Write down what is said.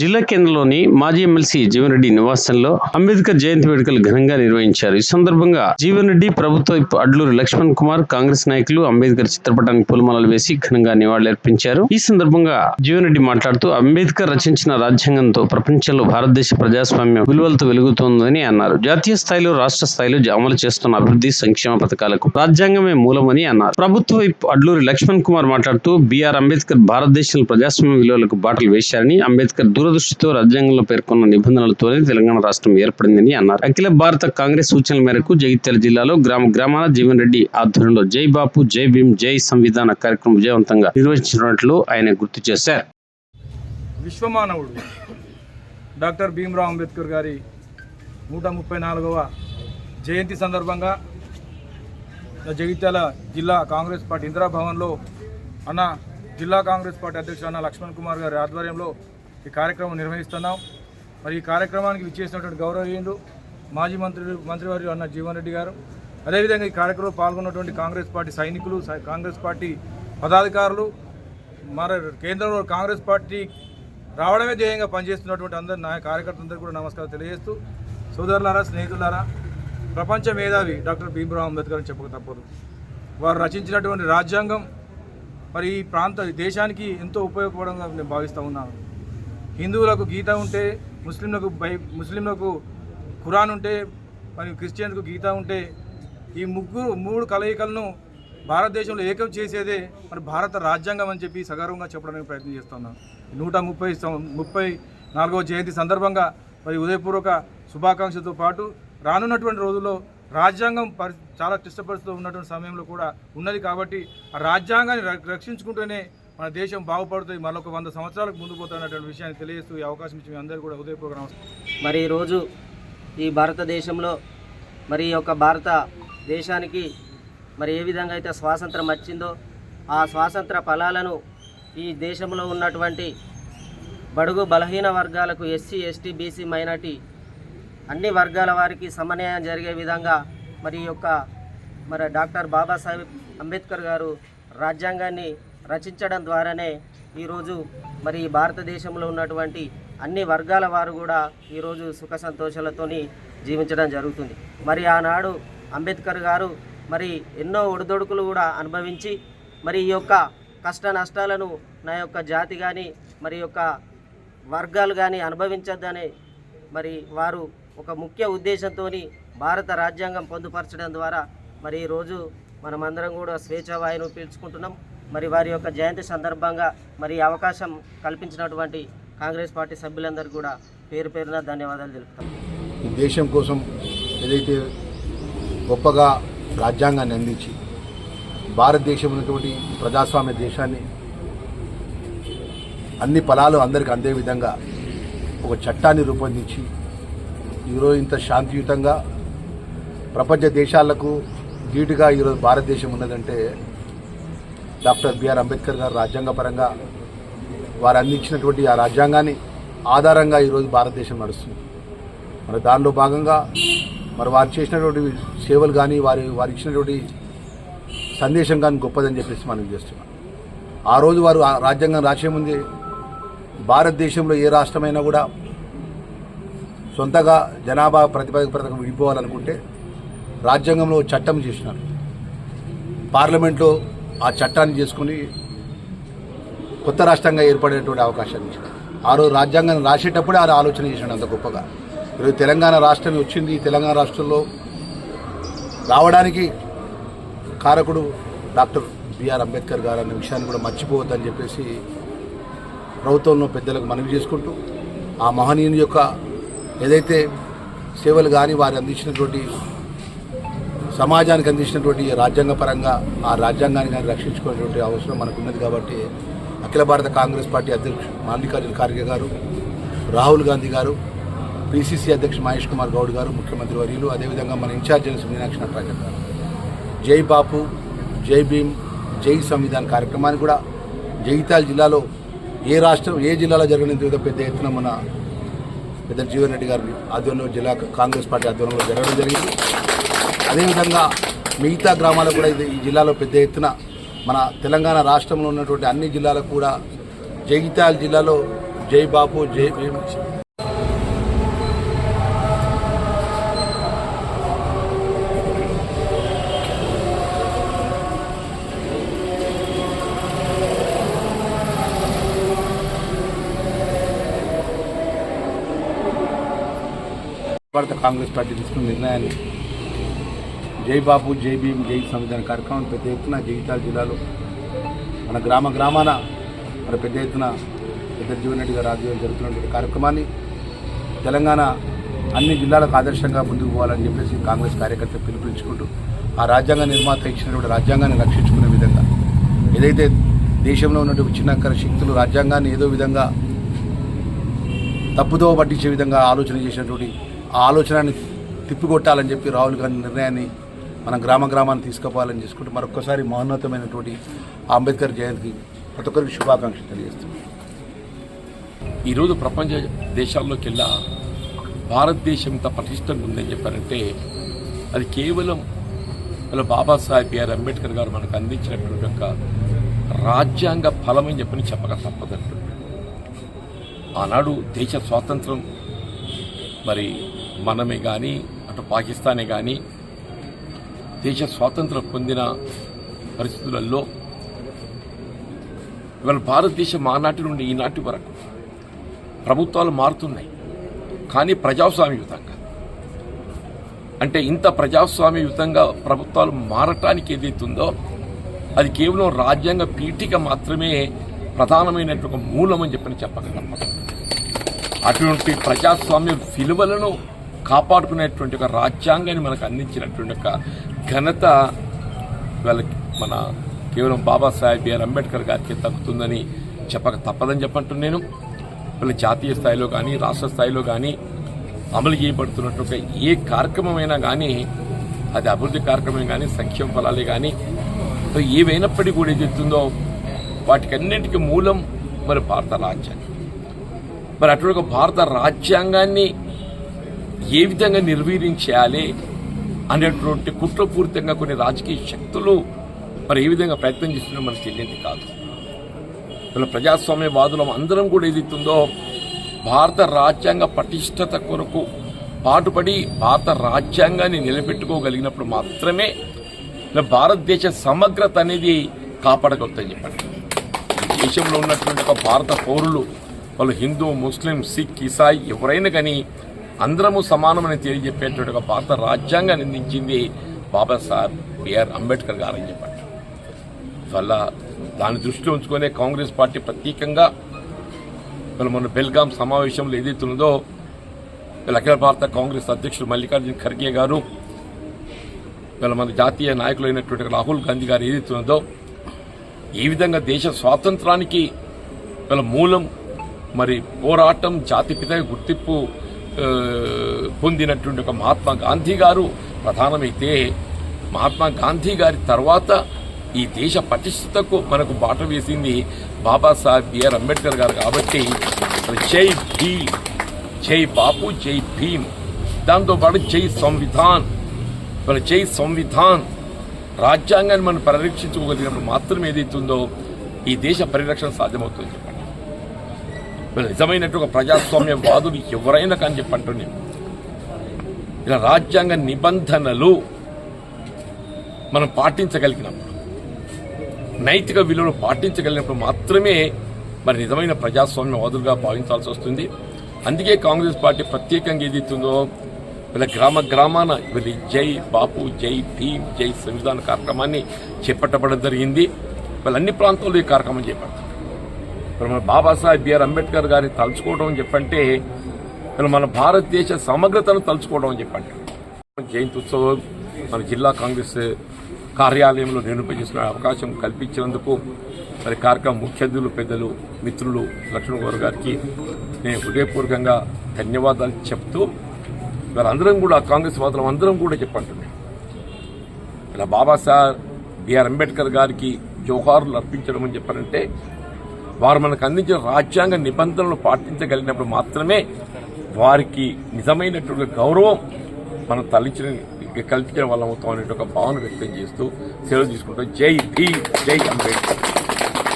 జిల్లా కేంద్రంలోని మాజీ ఎమ్మెల్సీ జీవన్ రెడ్డి నివాసంలో అంబేద్కర్ జయంతి వేడుకలు ఘనంగా నిర్వహించారు. ఈ సందర్భంగా జీవన్ రెడ్డి ప్రభుత్వ అడ్లూరి లక్ష్మణ్ కుమార్ కాంగ్రెస్ నాయకులు అంబేద్కర్ చిత్రపటానికి పూలమాలలు వేసి ఘనంగా నివాళులర్పించారు. ఈ సందర్భంగా జీవన్ రెడ్డి మాట్లాడుతూ అంబేద్కర్ రచించిన రాజ్యాంగంతో ప్రపంచంలో భారతదేశ ప్రజాస్వామ్యం విలువలతో వెలుగుతోందని అన్నారు. జాతీయ స్థాయిలో రాష్ట్ర స్థాయిలో అమలు చేస్తున్న అభివృద్ధి సంక్షేమ పథకాలకు రాజ్యాంగమే మూలమని అన్నారు. ప్రభుత్వ అడ్లూరి లక్ష్మణ్ కుమార్ మాట్లాడుతూ బిఆర్ అంబేద్కర్ భారతదేశంలో ప్రజాస్వామ్య విలువలకు బాటలు వేశారని అంబేద్కర్ దూరదృష్టితో రాజ్యాంగంలో పేర్కొన్న నిబంధనలతోనే తెలంగాణ రాష్ట్రం ఏర్పడిందని అన్నారు. అఖిల భారత కాంగ్రెస్ సూచనల మేరకు జగిత్యాల జిల్లాలో గ్రామ గ్రామాల జీవన్ రెడ్డి ఆధ్వర్యంలో జై బాపు జై భీమ్ జై సంవిధాన కార్యక్రమం విజయవంతంగా నిర్వహించినట్లు ఆయన గుర్తు చేశారు. విశ్వమానవుడు డాక్టర్ భీమ్రావ్ అంబేద్కర్ గారి నూట ముప్పై నాలుగవ జయంతి సందర్భంగా జగిత్యాల జిల్లా కాంగ్రెస్ పార్టీ ఇందిరాభవన్లో అన్న జిల్లా కాంగ్రెస్ పార్టీ అధ్యక్షుడు అన్న లక్ష్మణ్ కుమార్ గారి ఆధ్వర్యంలో ఈ కార్యక్రమం నిర్వహిస్తున్నాం. మరి ఈ కార్యక్రమానికి విచ్చేసినటువంటి గౌరవీయులు మాజీ మంత్రి మంత్రివర్యులు అన్న జీవన్ రెడ్డి గారు. అదేవిధంగా ఈ కార్యక్రమంలో పాల్గొన్నటువంటి కాంగ్రెస్ పార్టీ సైనికులు కాంగ్రెస్ పార్టీ పదాధికారులు మరి కేంద్రంలో కాంగ్రెస్ పార్టీ రావడమే ధ్యేయంగా పనిచేస్తున్నటువంటి అందరు నా కార్యకర్తలందరూ కూడా నమస్కారం తెలియజేస్తూ సోదరులారా స్నేహితులారా ప్రపంచ మేధావి డాక్టర్ భీమ్రావ్ అంబేద్కర్ అని చెప్పక తప్పదు. వారు రచించినటువంటి రాజ్యాంగం మరి ఈ ప్రాంత దేశానికి ఎంతో ఉపయోగపడంగా నేను భావిస్తూ ఉన్నాను. హిందువులకు గీత ఉంటే ముస్లింలకు బై ముస్లింలకు ఖురాన్ ఉంటే మరి క్రిస్టియన్కు గీత ఉంటే ఈ ముగ్గురు మూడు కలయికలను భారతదేశంలో ఏకం చేసేదే మరి భారత రాజ్యాంగం అని చెప్పి సగర్వంగా చెప్పడానికి ప్రయత్నం చేస్తున్నాం. నూట ముప్పై సం- ముప్పై నాలుగవ జయంతి సందర్భంగా మరి ఉదయపూర్వక శుభాకాంక్షలతో పాటు రానున్నటువంటి రోజుల్లో రాజ్యాంగం పరి చాలా క్లిష్ట పరిస్థితిలో ఉన్నటువంటి సమయంలో కూడా ఉన్నది కాబట్టి ఆ రాజ్యాంగాన్ని రక్షించుకుంటూనే మన దేశం బాగుపడుతుంది మరొక వంద సంవత్సరాలకు ముందు పోతున్నటువంటి విషయాన్ని తెలియజేస్తూ ఈ అవకాశం ఇచ్చి మీ అందరూ కూడా ఉదయపూర్వక నమస్కారం. మరి ఈరోజు ఈ భారతదేశంలో మరి ఈ యొక్క భారత దేశానికి మరి ఏ విధంగా అయితే స్వాతంత్రం వచ్చిందో ఆ స్వాతంత్ర ఫలాలను ఈ దేశంలో ఉన్నటువంటి బడుగు బలహీన వర్గాలకు ఎస్సీ ఎస్టీ బీసీ మైనార్టీ అన్ని వర్గాల వారికి సమన్వయం జరిగే విధంగా మరి ఈ యొక్క మరి డాక్టర్ బాబాసాహెబ్ అంబేద్కర్ గారు రాజ్యాంగాన్ని రచించడం ద్వారానే ఈరోజు మరి భారతదేశంలో ఉన్నటువంటి అన్ని వర్గాల వారు కూడా ఈరోజు సుఖ సంతోషాలతోని జీవించడం జరుగుతుంది. మరి ఆనాడు అంబేద్కర్ గారు మరి ఎన్నో ఒడిదొడుకులు కూడా అనుభవించి మరి ఈ యొక్క కష్ట నష్టాలను నా యొక్క జాతి కానీ మరి యొక్క వర్గాలు కానీ అనుభవించద్దని మరి వారు ఒక ముఖ్య ఉద్దేశంతో భారత రాజ్యాంగం పొందుపరచడం ద్వారా మరి ఈరోజు మనమందరం కూడా స్వేచ్ఛ వాయును పీల్చుకుంటున్నాం. మరి వారి యొక్క జయంతి సందర్భంగా మరి అవకాశం కల్పించినటువంటి కాంగ్రెస్ పార్టీ సభ్యులందరికీ కూడా పేరు పేరున ధన్యవాదాలు తెలుపుతాం. ఈ దేశం కోసం ఏదైతే గొప్పగా రాజ్యాంగాన్ని అందించి భారతదేశం ఉన్నటువంటి ప్రజాస్వామ్య దేశాన్ని అన్ని ఫలాలు అందరికి అందే విధంగా ఒక చట్టాన్ని రూపొందించి ఈరోజు ఇంత శాంతియుతంగా ప్రపంచ దేశాలకు ధీటుగా ఈరోజు భారతదేశం ఉన్నదంటే డాక్టర్ బిఆర్ అంబేద్కర్ గారు రాజ్యాంగపరంగా వారు అందించినటువంటి ఆ రాజ్యాంగాన్ని ఆధారంగా ఈరోజు భారతదేశం నడుస్తుంది. మరి దానిలో భాగంగా మరి వారు చేసినటువంటి సేవలు కానీ వారి వారు ఇచ్చినటువంటి సందేశం కానీ గొప్పదని చెప్పేసి మనం చేస్తున్నాం. ఆ రోజు వారు ఆ రాజ్యాంగం రాసే ముందే భారతదేశంలో ఏ రాష్ట్రమైనా కూడా సొంతగా జనాభా ప్రతిపాదక పథకం విడిపోవాలనుకుంటే రాజ్యాంగంలో చట్టం చేసినారు. పార్లమెంట్లో ఆ చట్టాన్ని చేసుకుని కొత్త రాష్ట్రంగా ఏర్పడేటువంటి అవకాశాన్ని ఇచ్చాడు ఆ రోజు రాజ్యాంగాన్ని రాసేటప్పుడే ఆ ఆలోచన చేశాడు అంత గొప్పగా. ఈరోజు తెలంగాణ రాష్ట్రం వచ్చింది ఈ తెలంగాణ రాష్ట్రంలో రావడానికి కారకుడు డాక్టర్ బిఆర్ అంబేద్కర్ గారు అన్న విషయాన్ని కూడా మర్చిపోవద్దని చెప్పేసి ప్రభుత్వంలో పెద్దలకు మనవి చేసుకుంటూ ఆ మహనీయుని యొక్క ఏదైతే సేవలు కానీ వారు అందించినటువంటి సమాజానికి అందించినటువంటి రాజ్యాంగ పరంగా ఆ రాజ్యాంగాన్ని కానీ రక్షించుకునేటువంటి అవసరం మనకు ఉన్నది కాబట్టి అఖిల భారత కాంగ్రెస్ పార్టీ అధ్యక్షుడు మల్లికార్జున ఖార్గే గారు రాహుల్ గాంధీ గారు పిసిసి అధ్యక్షుడు మహేష్ కుమార్ గౌడ్ గారు ముఖ్యమంత్రి వర్యులు అదేవిధంగా మన ఇన్ఛార్జ్ జనరల్ మీనాక్షి నటరాజన్ గారు. జై బాపు జై భీమ్ జై సంవిధాన్ కార్యక్రమాన్ని కూడా జగిత్యాల జిల్లాలో ఏ రాష్ట్రం ఏ జిల్లాలో జరిగిన వివిధ పెద్ద ఎత్తున మన పెద్ద జీవన్ రెడ్డి గారి ఆధ్వర్యంలో జిల్లా కాంగ్రెస్ పార్టీ ఆధ్వర్యంలో జరగడం జరిగింది. అదేవిధంగా మిగతా గ్రామాలకు కూడా ఇది ఈ జిల్లాలో పెద్ద ఎత్తున మన తెలంగాణ రాష్ట్రంలో ఉన్నటువంటి అన్ని జిల్లాలకు కూడా జగిత్యాల జిల్లాలో జై బాపు జై భారత కాంగ్రెస్ పార్టీ తీసుకున్న నిర్ణయాన్ని జై బాపు జై భీమ్ జై సంవిధాన కార్యక్రమం పెద్ద ఎత్తున జగిత్యాల జిల్లాలో. మన గ్రామ గ్రామాన మన పెద్ద ఎత్తున పెద్ద జీవన్ రెడ్డి గారు ఆధ్వర్యం జరుగుతున్నటువంటి కార్యక్రమాన్ని తెలంగాణ అన్ని జిల్లాలకు ఆదర్శంగా ముందుకు పోవాలని చెప్పేసి కాంగ్రెస్ కార్యకర్త పిలుపునిచ్చుకుంటూ ఆ రాజ్యాంగ నిర్మాత ఇచ్చినటువంటి రాజ్యాంగాన్ని రక్షించుకునే విధంగా ఏదైతే దేశంలో ఉన్నటువంటి చిన్నక్కర శక్తులు రాజ్యాంగాన్ని ఏదో విధంగా తప్పుదోవ పట్టించే విధంగా ఆలోచన చేసినటువంటి ఆ ఆలోచనని తిప్పికొట్టాలని చెప్పి రాహుల్ గాంధీ నిర్ణయాన్ని మన గ్రామ గ్రామాన్ని తీసుకుపోవాలని చేసుకుంటూ మరొకసారి మహోన్నతమైనటువంటి అంబేద్కర్ జయంతికి ప్రతి ఒక్కరికి శుభాకాంక్షలు తెలియజేస్తున్నాం. ఈరోజు ప్రపంచ దేశాల్లోకెల్లా భారతదేశం ఇంత పటిష్టంగా ఉందని చెప్పారంటే అది కేవలం ఇలా బాబాసాహెబ్ బిఆర్ అంబేద్కర్ గారు మనకు అందించినటువంటి యొక్క రాజ్యాంగ ఫలమని చెప్పని చెప్పక తప్పదంటు ఆనాడు దేశ స్వాతంత్రం మరి మనమే కానీ అటు పాకిస్తానే కానీ దేశ స్వాతంత్రం పొందిన పరిస్థితులలో ఇవాళ భారతదేశం ఆనాటి నుండి ఈనాటి వరకు ప్రభుత్వాలు మారుతున్నాయి. కానీ ప్రజాస్వామ్యయుతంగా. అంటే ఇంత ప్రజాస్వామ్యయుతంగా ప్రభుత్వాలు మారటానికి ఏదైతుందో అది కేవలం రాజ్యాంగ పీఠిక మాత్రమే ప్రధానమైనటువంటి ఒక మూలం అని చెప్పని చెప్పగలం. అటువంటి ప్రజాస్వామ్య విలువలను కాపాడుకునేటువంటి ఒక రాజ్యాంగాన్ని మనకు అందించినటువంటి ఒక ఘనత వాళ్ళకి మన కేవలం బాబాసాహెబ్ బిఆర్ అంబేద్కర్ గారికి తగ్గుతుందని చెప్పక తప్పదని చెప్పంటున్నాను నేను. వీళ్ళ జాతీయ స్థాయిలో కానీ రాష్ట్ర స్థాయిలో కానీ అమలు చేయబడుతున్నటువంటి ఏ కార్యక్రమమైనా కానీ అది అభివృద్ధి కార్యక్రమం కానీ సంక్షేమ ఫలాలే కానీ ఏవైనప్పటికీ కూడా ఏదైతుందో వాటికన్నింటికి మూలం మరి భారత రాజ్యాంగం. మరి అటువంటి ఒక భారత రాజ్యాంగాన్ని ఏ విధంగా నిర్వీర్యం చేయాలి అనేటువంటి కుట్రపూరితంగా కొన్ని రాజకీయ శక్తులు మరి ఏ విధంగా ప్రయత్నం చేస్తున్నా మనకు తెలియదు కాదు. ఇలా ప్రజాస్వామ్యవాదులం అందరం కూడా ఏదైతుందో భారత రాజ్యాంగ పటిష్టత కొరకు పాటుపడి భారత రాజ్యాంగాన్ని నిలబెట్టుకోగలిగినప్పుడు మాత్రమే భారతదేశ సమగ్రత అనేది కాపాడగలుగుతాయని చెప్పండి. దేశంలో ఉన్నటువంటి ఒక భారత పౌరులు వాళ్ళు హిందూ ముస్లిం సిక్ ఇసాయి ఎవరైనా కానీ అందరము సమానమని తెలియజెప్పేటువంటి ఒక భారత రాజ్యాంగాన్ని అందించింది బాబాసాహెబ్ బిఆర్ అంబేద్కర్ గారని చెప్పారు వల్ల దాన్ని దృష్టిలో ఉంచుకునే కాంగ్రెస్ పార్టీ ప్రత్యేకంగా వీళ్ళు మొన్న బెల్గాం సమావేశంలో ఏదైతే ఉన్నదో వీళ్ళ అఖిల భారత కాంగ్రెస్ అధ్యక్షుడు మల్లికార్జున ఖర్గే గారు వీళ్ళ మన జాతీయ నాయకులైనటువంటి రాహుల్ గాంధీ గారు ఏదైతే ఉన్నదో ఈ విధంగా దేశ స్వాతంత్రానికి వీళ్ళ మూలం మరి పోరాటం జాతిపిత గుర్తింపు పొందినటువంటి ఒక మహాత్మా గాంధీ గారు ప్రధానమైతే మహాత్మా గాంధీ గారి తర్వాత ఈ దేశ పటిష్టతకు మనకు బాట వేసింది బాబాసాహెబ్ బిఆర్ అంబేద్కర్ గారు కాబట్టి జై భీమ్ జై బాపు జై భీమ్. దాంతోపాటు జై సంవిధాన్. మరి జై సంవిధాన్ రాజ్యాంగాన్ని మనం పరిరక్షించుకోగలిగినప్పుడు మాత్రం ఏదైతుందో ఈ దేశ పరిరక్షణ సాధ్యమవుతుంది. నిజమైనట్టు ఒక ప్రజాస్వామ్య వాదులు ఎవరైనా కానీ చెప్పంటున్నాను ఇలా రాజ్యాంగ నిబంధనలు మనం పాటించగలిగినప్పుడు నైతిక విలువలు పాటించగలిగినప్పుడు మాత్రమే మరి నిజమైన ప్రజాస్వామ్యవాదులుగా భావించాల్సి వస్తుంది. అందుకే కాంగ్రెస్ పార్టీ ప్రత్యేకంగా ఏదైతుందో వీళ్ళ గ్రామ గ్రామాన వీళ్ళ జై బాపు జై భీమ్ జై సంవిధాన కార్యక్రమాన్ని చేపట్టబడడం జరిగింది. వీళ్ళ అన్ని ప్రాంతాల్లో ఈ కార్యక్రమం చేపడతారు ఇప్పుడు మన బాబాసాహెబ్ బిఆర్ అంబేద్కర్ గారిని తలుచుకోవడం అని చెప్పంటే మన భారతదేశ సమగ్రతను తలుచుకోవడం అని చెప్పంటే జయంతి ఉత్సవం మన జిల్లా కాంగ్రెస్ కార్యాలయంలో నిర్వహించిన అవకాశం కల్పించినందుకు మరి కార్యక్రమం ముఖ్య అతిథులు పెద్దలు మిత్రులు లక్ష్మణ్ గౌర్ గారికి నేను హృదయపూర్వకంగా ధన్యవాదాలు చెప్తూ అందరం కూడా కాంగ్రెస్ వాదులం అందరం కూడా చెప్పంటున్నాం. ఇలా బాబాసాహెబ్ బిఆర్ అంబేద్కర్ గారికి జోహార్లు అర్పించడం అని చెప్పారంటే వారు మనకు అందించిన రాజ్యాంగ నిబంధనలు పాటించగలిగినప్పుడు మాత్రమే వారికి నిజమైనటువంటి గౌరవం మనం తలించిన కల్పించడం వల్ల అవుతాం అనే ఒక భావన వ్యక్తం చేస్తూ సెలవు తీసుకుంటాం. జై భీ జై అంబేద్కర్.